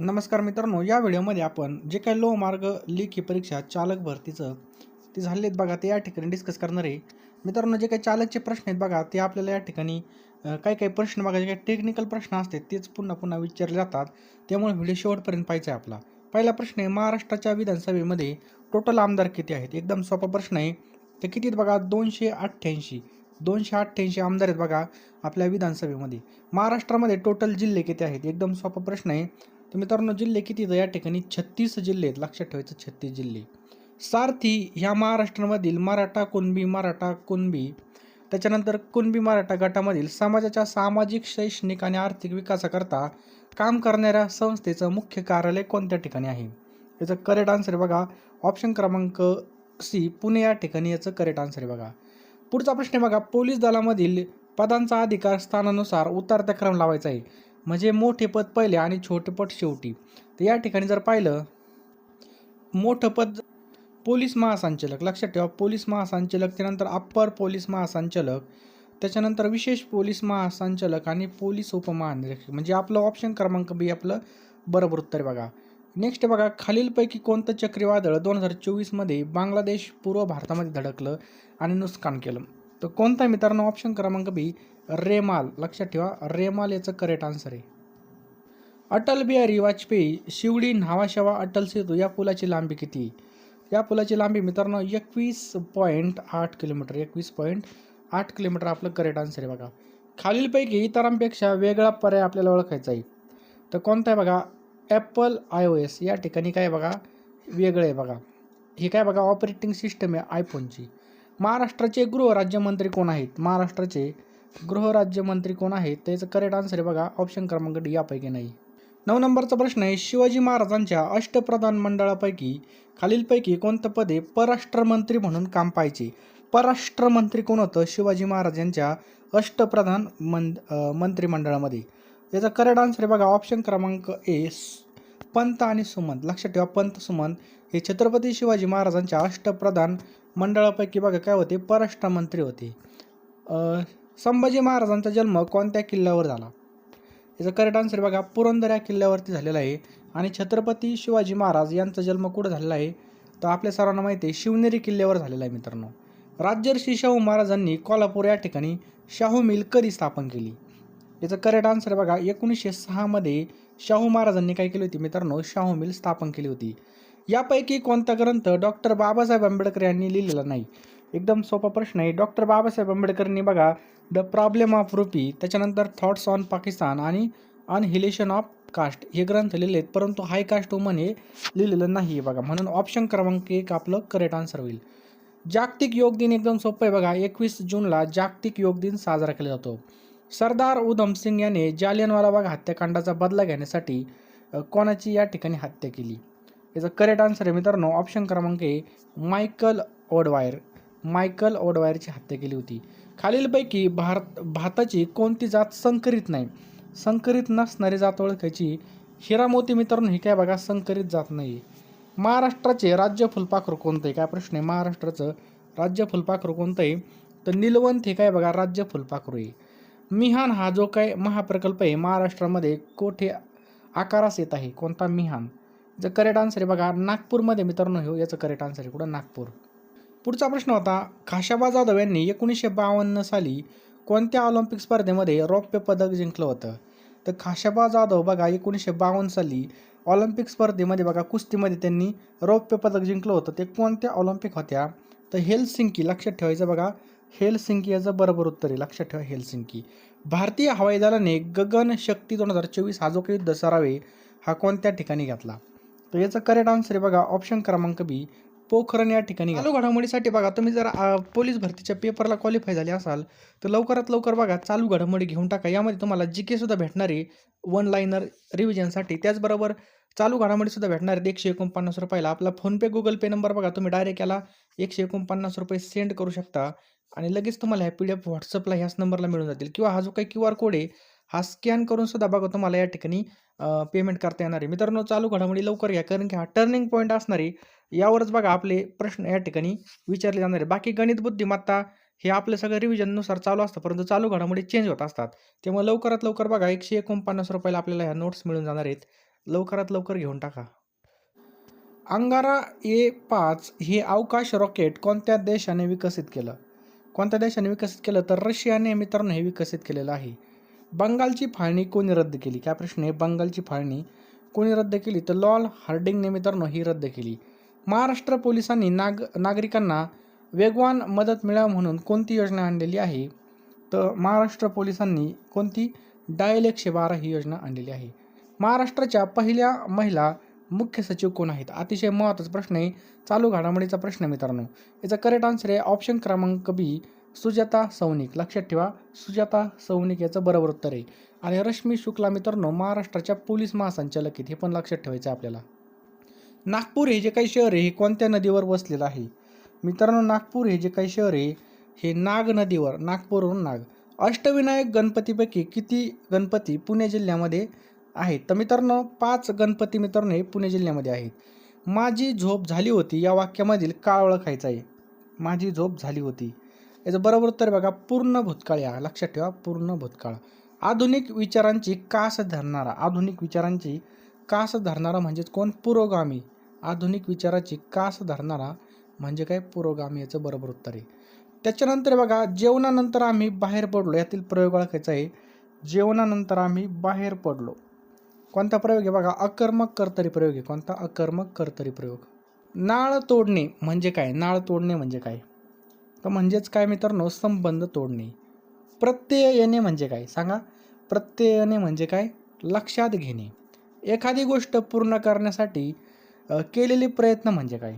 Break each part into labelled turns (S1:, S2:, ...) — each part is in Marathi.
S1: नमस्कार मित्रांनो या व्हिडिओमध्ये आपण जे काही लो मार्ग लेखी परीक्षा चालक भरतीचं ते झाली आहेत बघा ते या ठिकाणी डिस्कस करणार आहे. मित्रांनो जे काही चालकचे प्रश्न आहेत बघा ते आपल्याला या ठिकाणी काही काही प्रश्न बघा जे काही टेक्निकल प्रश्न असतात तेच पुन्हा पुन्हा विचारले जातात. त्यामुळे व्हिडिओ शेवटपर्यंत पाहिजे आहे आपला. पहिला प्रश्न आहे महाराष्ट्राच्या विधानसभेमध्ये टोटल आमदार किती आहेत? एकदम सोपा प्रश्न आहे. ते किती आहेत बघा? दोनशे अठ्ठ्याऐंशी. दोनशे अठ्ठ्याऐंशी आमदार आहेत बघा आपल्या विधानसभेमध्ये. महाराष्ट्रामध्ये टोटल जिल्हे किती आहेत? एकदम सोपा प्रश्न आहे. तर मित्रांनो जिल्हे किती आहेत? या ठिकाणी छत्तीस जिल्हे आहेत. लक्षात ठेवायचं छत्तीस जिल्हे. सारथी ह्या महाराष्ट्रामधील मराठा कुणबी मराठा कुणबी. त्याच्यानंतर कुणबी मराठा गटामधील समाजाच्या सामाजिक शैक्षणिक आणि आर्थिक विकासाकरता काम करणाऱ्या संस्थेचं मुख्य कार्यालय कोणत्या ठिकाणी आहे? याचं करेक्ट आन्सर आहे बघा. ऑप्शन क्रमांक सी पुणे या ठिकाणी याचं करेक्ट आन्सर आहे बघा. पुढचा प्रश्न बघा. पोलीस दलामधील पदांचा अधिकार स्थानानुसार उतरत्या क्रम लावायचा आहे. म्हणजे मोठे पद पहिले आणि छोटे पद शेवटी. तर या ठिकाणी जर पाहिलं मोठं पद पोलीस महासंचालक. लक्षात ठेवा पोलीस महासंचालक त्यानंतर अप्पर पोलीस महासंचालक त्याच्यानंतर विशेष पोलीस महासंचालक आणि पोलीस उपमहानिरीक्षक. म्हणजे आपलं ऑप्शन क्रमांक बी आपलं बरोबर उत्तर बघा. नेक्स्ट बघा खालीलपैकी कोणतं चक्रीवादळ दोन हजार चोवीसमध्ये बांगलादेश पूर्व भारतामध्ये धडकलं आणि नुकसान केलं? तर कोणता मित्रांनो ऑप्शन क्रमांक बी रेमाल. लक्षात ठेवा रेमाल याचं करेक्ट आन्सर आहे. अटल बिहारी वाजपेयी शिवडी न्हावाशेवा अटल सेतू या पुलाची लांबी किती? या पुलाची लांबी मित्रांनो एकवीस पॉईंट आठ किलोमीटर एकवीस पॉईंट आठ किलोमीटर आपलं करेक्ट आन्सर आहे बघा. खालीलपैकी इतरांपेक्षा वेगळा पर्याय आपल्याला ओळखायचा आहे. तर कोणता आहे बघा? ॲपल आय ओ एस या ठिकाणी काय बघा? वेगळं आहे बघा. हे काय बघा? ऑपरेटिंग सिस्टम आहे आयफोनची महाराष्ट्राचे गृहराज्यमंत्री कोण आहेत? महाराष्ट्राचे गृहराज्यमंत्री कोण आहेत? त्याचं करेक्ट आन्सर आहे बघा ऑप्शन क्रमांक डी यापैकी नाही. नऊ नंबरचा प्रश्न आहे शिवाजी महाराजांच्या अष्टप्रधान मंडळापैकी खालीलपैकी कोणतं पदे परराष्ट्रमंत्री म्हणून काम पाहिजे परराष्ट्रमंत्री कोण होतं? शिवाजी महाराजांच्या अष्टप्रधान मं मंत्रिमंडळामध्ये. याचा करेक्ट आन्सर आहे बघा ऑप्शन क्रमांक ए पंत आणि सुमंत. लक्षात ठेवा पंत सुमंत हे छत्रपती शिवाजी महाराजांच्या अष्टप्रधान मंडळापैकी बघा काय होते परराष्ट्रमंत्री होते. संभाजी महाराजांचा जन्म कोणत्या किल्ल्यावर झाला? याचा करेक्ट आन्सर बघा पुरंदर या किल्ल्यावरती झालेला आहे आणि छत्रपती शिवाजी महाराज यांचा जन्म कुठं झालेला आहे? तर आपल्या सर्वांना माहिती आहे शिवनेरी किल्ल्यावर झालेला आहे मित्रांनो. राजर्षी शाहू महाराजांनी कोल्हापूर या ठिकाणी शाहू मिल कधी स्थापन केली. याचं करेक्ट आन्सर बघा एकोणीसशे सहामध्ये शाहू महाराजांनी काय केली होती मित्रांनो? शाहू मिल स्थापन केली होती. यापैकी कोणता ग्रंथ डॉक्टर बाबासाहेब आंबेडकर यांनी लिहिलेला नाही? एकदम सोपा प्रश्न आहे. डॉक्टर बाबासाहेब आंबेडकरांनी बघा द प्रॉब्लेम ऑफ रुपी त्याच्यानंतर थॉट्स ऑन पाकिस्तान आणि अनहिलेशन ऑफ कास्ट हे ग्रंथ लिहिले आहेत परंतु हाय कास्ट वुमन हे लिहिलेलं नाही आहे बघा. म्हणून ऑप्शन क्रमांक एक आपलं करेक्ट आन्सर होईल. जागतिक योग दिन एकदम सोपं आहे बघा. एकवीस जूनला जागतिक योग दिन साजरा केला जातो. सरदार उधम सिंग याने जालियनवाला बाग हत्याकांडाचा बदला घेण्यासाठी कोणाची या ठिकाणी हत्या केली? याचं करेक्ट आन्सर आहे मित्रांनो ऑप्शन क्रमांक ए मायकल ओडवायर मायकल ओडवायरची हत्या केली होती. खालीलपैकी भारत भाताची कोणती जात संकरित नाही? संकरित नसणारी जात ओळखायची. हिरामोती मित्रांनो ही काय बघा संकरित जात नाही. महाराष्ट्राचे राज्य फुलपाखरू कोणतं? आहे काय प्रश्न आहे? महाराष्ट्राचं राज्य फुलपाखरू कोणतं आहे? तर निलवंत हे काय बघा राज्य फुलपाखरू आहे. मिहान हा जो काय महाप्रकल्प आहे महाराष्ट्रामध्ये कोठे आकारास येत आहे? कोणता मिहान? जर करेक्ट आन्सर आहे बघा नागपूरमध्ये मित्रांनो हो याचं करेक्ट आन्सर आहे कुठं? नागपूर. पुढचा प्रश्न होता खाशाबा जाधव यांनी एकोणीसशे बावन्न साली कोणत्या ऑलिम्पिक स्पर्धेमध्ये रौप्य पदक जिंकलं होतं? तर खाशाबा जाधव बघा एकोणीसशे बावन्न साली ऑलिम्पिक स्पर्धेमध्ये बघा कुस्तीमध्ये त्यांनी रौप्य पदक जिंकलं होतं. ते कोणत्या ऑलिम्पिक होत्या? तर हेलसिंकी लक्षात ठेवायचं बघा. हेलसिंकी याचं बरोबर उत्तर आहे लक्षात ठेवा हेलसिंकी. भारतीय हवाई दलाने गगन शक्ती दोन हजार चोवीस हा जो काही युद्ध सरावे हा कोणत्या ठिकाणी घेतला? तर याचं करेक्ट आन्सर आहे बघा ऑप्शन क्रमांक बी पोखरण या ठिकाणी चालू घडामोडीसाठी बघा तुम्ही जर पोलीस भरतीच्या पेपरला क्वालिफाय झाले असाल तर लवकरात लवकर बघा चालू घडामोडी घेऊन टाका. यामध्ये तुम्हाला जी के सुद्धा भेटणार आहे वन लाईनर रिव्हिजनसाठी त्याचबरोबर चालू घडामोडी सुद्धा भेटणार आहेत एकशे एकोणपन्नास रुपयाला. आपला फोनपे गुगल पे नंबर बघा तुम्ही डायरेक्ट याला एकशे एकोणपन्नास रुपये सेंड करू शकता. आणि लगेच तुम्हाला ह्या पी डी एफ व्हॉट्सअपला ह्याच नंबरला मिळून जातील. किंवा हा जो काही क्यू आर कोड आहे हा स्कॅन करून सुद्धा बघा तुम्हाला या ठिकाणी पेमेंट करता येणार आहे. मित्रांनो चालू घडामोडी लवकर घ्या कारण की हा टर्निंग पॉईंट असणार आहे. यावरच बघा आपले प्रश्न या ठिकाणी विचारले जाणार आहे बाकी गणित बुद्धिमत्ता हे आपलं सगळं रिव्हिजननुसार चालू असतं परंतु चालू घडामोडी चेंज होत असतात. त्यामुळे लवकरात लवकर बघा एकशे एकोणपन्नास रुपयाला आपल्याला ह्या नोट्स मिळून जाणार आहेत. लवकरात लवकर घेऊन टाका. अंगारा ए पाच हे अवकाश रॉकेट कोणत्या देशाने विकसित केलं? कोणत्या देशाने विकसित केलं? तर रशियाने मित्रांनो हे विकसित केलेलं आहे. बंगालची फाळणी कोणी रद्द केली? काय प्रश्न आहे? बंगालची फाळणी कोणी रद्द केली? तर लॉल हार्डिंगने मित्रांनो ही रद्द केली. महाराष्ट्र पोलिसांनी नाग नागरिकांना वेगवान मदत मिळावी म्हणून कोणती योजना आणलेली आहे? तर महाराष्ट्र पोलिसांनी कोणती? डायल एकशे बारा ही योजना आणलेली आहे. महाराष्ट्राच्या पहिल्या महिला मुख्य सचिव कोण आहेत? अतिशय महत्त्वाचा प्रश्न आहे. चालू घडामोडीचा प्रश्न मित्रांनो. याचा करेक्ट आन्सर आहे ऑप्शन क्रमांक बी सुजाता सौनिक लक्षात ठेवा सुजाता सौनिक याचं बरोबर उत्तर आहे. आणि रश्मी शुक्ला मित्रांनो महाराष्ट्राच्या पोलीस महासंचालक आहेत हे पण लक्षात ठेवायचं आहे आपल्याला. नागपूर हे जे काही शहर आहे हे कोणत्या नदीवर वसलेलं आहे? मित्रांनो नागपूर हे जे काही शहर आहे हे नाग नदीवर नागपूरवरून नाग. अष्टविनायक गणपतीपैकी किती गणपती पुणे जिल्ह्यामध्ये आहेत? तर मित्रांनो पाच गणपती मित्रांनो हे पुणे जिल्ह्यामध्ये आहेत. माझी झोप झाली होती या वाक्यामधील काळ ओळखायचा आहे. माझी झोप झाली होती. याचं बरोबर उत्तर बघा पूर्ण भूतकाळ या. लक्षात ठेवा पूर्ण भूतकाळ. आधुनिक विचारांची कास धरणारा आधुनिक विचारांची कास धरणारा म्हणजेच कोण? पुरोगामी. आधुनिक विचाराची कास धरणारा म्हणजे काय? पुरोगामी याचं बरोबर उत्तर आहे. त्याच्यानंतर बघा जेवणानंतर आम्ही बाहेर पडलो. यातील प्रयोग ओळखायचा आहे. जेवणानंतर आम्ही बाहेर पडलो. कोणता प्रयोग आहे बघा? अकर्मक कर्तरी प्रयोग आहे. कोणता? अकर्मक कर्तरी प्रयोग. नाळ तोडणे म्हणजे काय? नाळ तोडणे म्हणजे काय? तर म्हणजेच काय मित्रांनो? संबंध तोडणे. प्रत्यय येणे म्हणजे काय? सांगा. प्रत्यय येणे म्हणजे काय? लक्षात घेणे. एखादी गोष्ट पूर्ण करण्यासाठी केलेले प्रयत्न म्हणजे काय?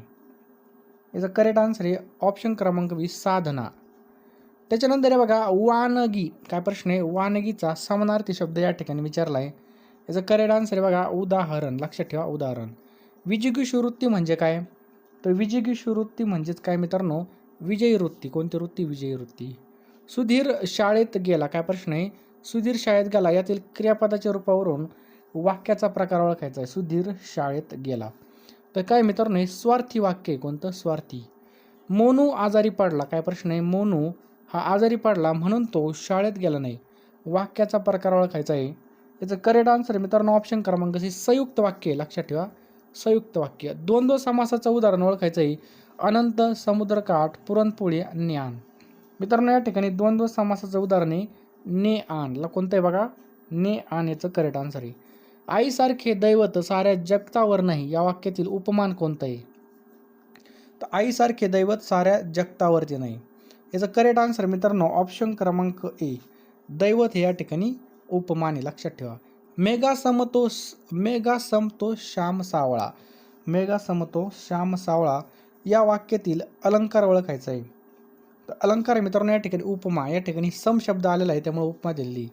S1: याचा करेक्ट आन्सर आहे ऑप्शन क्रमांक वीस साधना. त्याच्यानंतर आहे बघा वानगी. काय प्रश्न आहे? वानगीचा समानार्थी शब्द या ठिकाणी विचारला आहे याचं करेक्ट आन्सर आहे बघा उदाहरण. लक्षात ठेवा उदाहरण. विजिगीषुवृत्ती म्हणजे काय? तर विजिगीषुवृत्ती म्हणजेच काय मित्रांनो? विजयी वृत्ती कोणती वृत्ती? विजयी वृत्ती सुधीर शाळेत गेला काय प्रश्न आहे? सुधीर शाळेत गेला यातील क्रियापदाच्या रूपावरून वाक्याचा प्रकार ओळखायचा आहे. सुधीर शाळेत गेला. तर काय मित्रांनो हे स्वार्थी वाक्य आहे. कोणतं? स्वार्थी. मोनू आजारी पडला काय प्रश्न आहे? मोनू हा आजारी पडला म्हणून तो शाळेत गेला नाही. वाक्याचा प्रकार ओळखायचा आहे. याचं करेक्ट आन्सर आहे. मित्रांनो ऑप्शन क्रमांक सी संयुक्त वाक्य आहे. लक्षात ठेवा. संयुक्त वाक्य. द्वंद्व समासाचं उदाहरण ओळखायचं आहे. अनंत समुद्रकाठ पुरणपोळी ज्ञान. मित्रांनो या ठिकाणी द्वंद्व समासाचं उदाहरण ने आण ला कोणतं आहे बघा? ने आण याचं करेक्ट आन्सर आहे. आईसारखे दैवत साऱ्या जगतावर नाही या वाक्यातील उपमान कोणतं आहे? तर आईसारखे दैवत साऱ्या जगतावरती नाही. याचं करेक्ट आन्सर मित्रांनो ऑप्शन क्रमांक ए दैवत हे या ठिकाणी उपमान आहे लक्षात ठेवा. मेगा समतो मेगा समतो श्याम सावळा. मेगा समतो श्याम सावळा. या वाक्यातील अलंकार ओळखायचा आहे. तर अलंकार मित्रांनो या ठिकाणी उपमा या ठिकाणी सम शब्द आलेला आहे त्यामुळे उपमा दिलेली.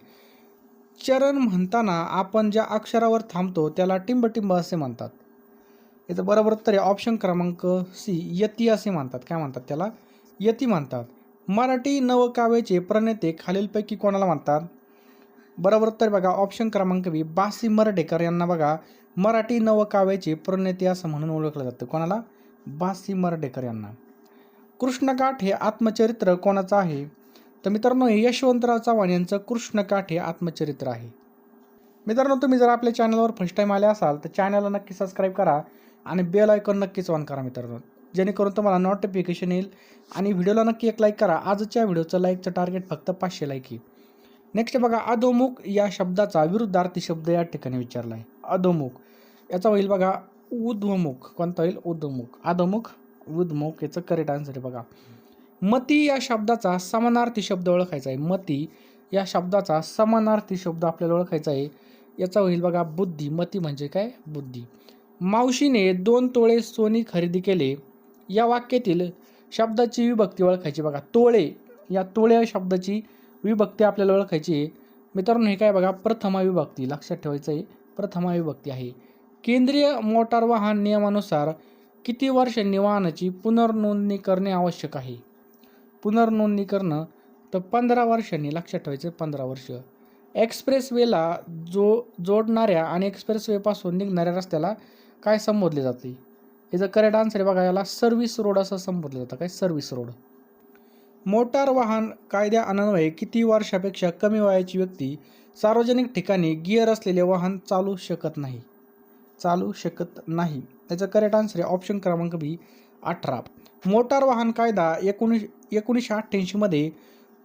S1: चरण म्हणताना आपण ज्या अक्षरावर थांबतो त्याला टिंबटिंब असे म्हणतात. याचं बरोबर उत्तर आहे ऑप्शन क्रमांक सी यती असे म्हणतात. काय म्हणतात त्याला? यती म्हणतात. मराठी नवकाव्याचे प्रणेते खालीलपैकी कोणाला म्हणतात? बरोबर उत्तर बघा ऑप्शन क्रमांक बी बासी मरडेकर यांना बघा. मराठी नवकाव्याचे प्रणेते असं म्हणून ओळखलं जातं. कोणाला? बासी मर्डेकर यांना. कृष्णकाठ हे आत्मचरित्र कोणाचं आहे? तर मित्रांनो हे यशवंतराव चव्हाण यांचं कृष्णकाठ हे आत्मचरित्र आहे. मित्रांनो तुम्ही जर आपल्या चॅनलवर फर्स्ट टाईम आले असाल तर चॅनलला नक्की सबस्क्राईब करा आणि बेल आयकॉन नक्कीच ऑन करा मित्रांनो. जेणेकरून तुम्हाला नोटिफिकेशन येईल आणि व्हिडिओला नक्की एक लाईक करा. आजच्या व्हिडिओचं लाईकचं टार्गेट फक्त पाचशे लाईक आहे. नेक्स्ट बघा अधोमुख या शब्दाचा विरुद्धार्थी शब्द या ठिकाणी विचारला आहे अधोमुख. याचा होईल बघा उध्वमुख कोणता होईल? उद्मुख अधमुख उद्मुख याचं करेक्ट आन्सर आहे बघा. मती या शब्दाचा समानार्थी शब्द ओळखायचा आहे. मती या शब्दाचा समानार्थी शब्द आपल्याला ओळखायचा आहे. याचा होईल बघा बुद्धी. मती म्हणजे काय? बुद्धी. मावशीने दोन तोळे सोनी खरेदी केले. या वाक्यातील शब्दाची विभक्ती ओळखायची बघा. तोळे या तोळे या शब्दाची विभक्ती आपल्याला ओळखायची आहे. मित्रांनो हे काय बघा? प्रथमा विभक्ती. लक्षात ठेवायचं आहे. प्रथमा विभक्ती आहे. केंद्रीय मोटार वाहन नियमानुसार किती वर्षांनी वाहनाची पुनर्नोंदणी करणे आवश्यक आहे? पुनर्नोंदणी करणं तर पंधरा वर्षांनी लक्षात ठेवायचं पंधरा वर्ष. एक्सप्रेसवेला जो जोडणाऱ्या आणि एक्सप्रेसवेपासून निघणाऱ्या रस्त्याला काय संबोधले जाते? याचं करेक्ट आन्सर आहे बघा याला सर्व्हिस रोड असं संबोधलं जातं काय? सर्व्हिस रोड मोटार वाहन कायद्या अन्वये किती वर्षापेक्षा कमी वयाची व्यक्ती सार्वजनिक ठिकाणी गिअर असलेले वाहन चालू शकत नाही? चालू शकत नाही. त्याचं करेक्ट आन्सर आहे ऑप्शन क्रमांक बी अठरा. मोटार वाहन कायदा एकोणीस एकोणीसशे अठ्ठ्याऐंशीमध्ये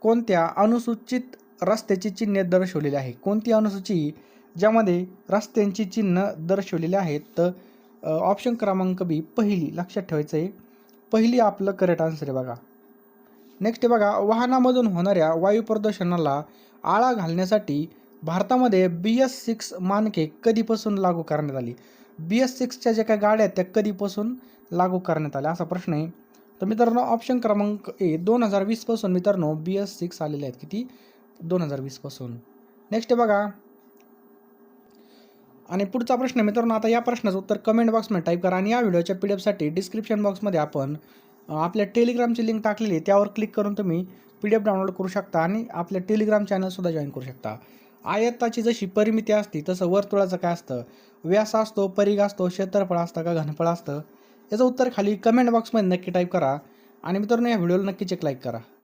S1: कोणत्या अनुसूचित रस्त्याची चिन्हे दर्शवलेली आहे कोणती अनुसूची ज्यामध्ये रस्त्यांची चिन्ह दर्शवलेली आहेत? तर ऑप्शन क्रमांक बी पहिली. लक्षात ठेवायचं आहे. पहिली आपलं करेक्ट आन्सर आहे बघा. नेक्स्ट बघा वाहनामधून होणाऱ्या वायू प्रदूषणाला आळा घालण्यासाठी भारतामध्ये बी एस सिक्स मानके कधीपासून लागू करण्यात आली? बी एस सिक्सच्या ज्या काही गाड्या आहेत त्या कधीपासून लागू करण्यात आल्या? असा प्रश्न आहे. तर मित्रांनो ऑप्शन क्रमांक ए दोन हजार वीसपासून मित्रांनो बी एस सिक्स आलेले आहेत. किती? दोन हजार वीसपासून. नेक्स्ट आहे बघा. आणि पुढचा प्रश्न मित्रांनो आता या प्रश्नाचं उत्तर कमेंट बॉक्समध्ये टाईप करा आणि या व्हिडिओच्या पी डी एफसाठी डिस्क्रिप्शन बॉक्समध्ये आपण आपल्या टेलिग्रामची लिंक टाकलेली आहे. त्यावर क्लिक करून तुम्ही पी डी एफ डाउनलोड करू शकता आणि आपल्या टेलिग्राम चॅनलसुद्धा जॉईन करू शकता. आयताची जशी परिमिती असते तसं वर्तुळाचं काय असतं? व्यास असतो परिघ असतो क्षेत्रफळ असतं का घनफळ असतं? याचं उत्तर खाली कमेंट बॉक्समध्ये नक्की टाईप करा. आणि मित्रांनो या व्हिडिओला नक्की एक लाईक करा.